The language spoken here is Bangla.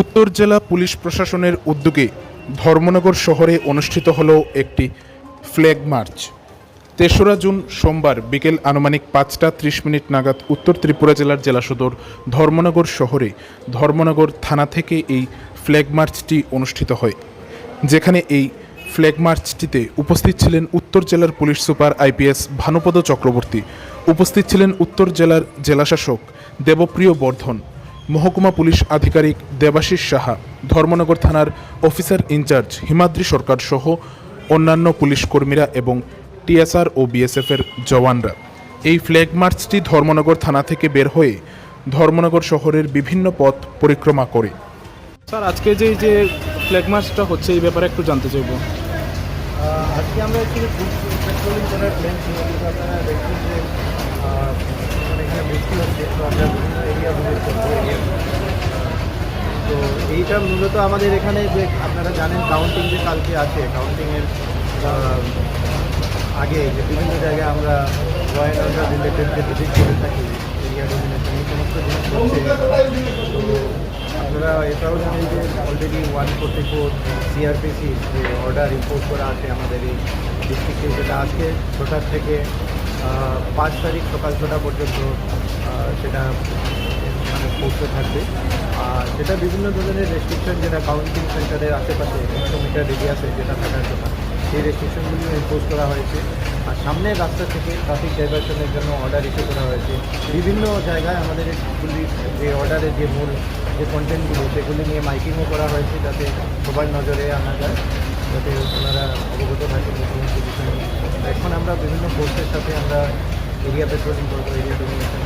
উত্তর জেলা পুলিশ প্রশাসনের উদ্যোগে ধর্মনগর শহরে অনুষ্ঠিত হল একটি ফ্ল্যাগ মার্চ। তেসরা জুন সোমবার বিকেল আনুমানিক পাঁচটা ত্রিশ মিনিট নাগাদ উত্তর ত্রিপুরা জেলার জেলা সদর ধর্মনগর শহরে ধর্মনগর থানা থেকে এই ফ্ল্যাগ মার্চটি অনুষ্ঠিত হয়। যেখানে এই ফ্ল্যাগ মার্চটিতে উপস্থিত ছিলেন উত্তর জেলার police super IPS Bhanupada Chakraborty, উপস্থিত ছিলেন উত্তর জেলার জেলাশাসক দেবপ্রিয় বর্ধন মহকুমা পুলিশ আধিকারিক দেবাশিস সাহা ধর্মনগর থানার অফিসার ইনচার্জ হিমাদ্রি সরকার সহ অন্যান্য পুলিশ কর্মীরা এবং টিএসআর ও বিএসএফের জওয়ানরা। এই ফ্ল্যাগ মার্চটি ধর্মনগর থানা থেকে বের হয়ে ধর্মনগর শহরের বিভিন্ন পথ পরিক্রমা করে। স্যার আজকে যে এই যে ফ্ল্যাগ মার্চটা হচ্ছে এই ব্যাপারে একটু জানতে চাইব। আজকে আমরা পেট্রোলিং করার প্ল্যান ছিল আপনারা দেখছেন যে আহ, মানে এখানে বৃষ্টি হচ্ছে তো আমরা বিভিন্ন এরিয়া ভিজিট করব এরিয়া তো এইটা মূলত আমাদের এখানে যে আপনারা জানেন কাউন্টিং যে কালকে আছে কাউন্টিংয়ের আগে যে বিভিন্ন জায়গায় আমরা রয়্যাল অর্ডার রিলেটেড যে ভিজিট করে থাকি এরিয়া ডোমিনেশন এই সমস্ত জিনিস হচ্ছে, তো আপনারা এটাও জানেন যে already one forty four CrPC যে অর্ডার ইম্পোর্ট করা আছে আমাদের এই ডিস্ট্রিক্টে যেটা আজকে ছটার থেকে পাঁচ তারিখ সকাল ছটা পর্যন্ত সেটা পড়তে থাকবে। আর সেটা বিভিন্ন ধরনের রেস্ট্রিকশন যেটা কাউন্টিং সেন্টারের আশেপাশে, একশো মিটার রেডিয়াসে যেটা থাকার কথা, সেই রেস্ট্রিকশনগুলিও ইম্পোজ করা হয়েছে। আর সামনের রাস্তা থেকে ট্রাফিক ডাইভারশনের জন্য অর্ডার ইস্যু করা হয়েছে। বিভিন্ন জায়গায় আমাদের এগুলি যে অর্ডারের যে মূল যে কন্টেন্টগুলো সেগুলি নিয়ে মাইকিংও করা হয়েছে যাতে সবার নজরে আনা যায়, যাতে ওনারা অবগত থাকে যে সমস্ত বিষয় এখন আমরা বিভিন্ন ফোর্সের সাথে আমরা এরিয়া পেট্রোলিং করব এরিয়া ডোমিনেশন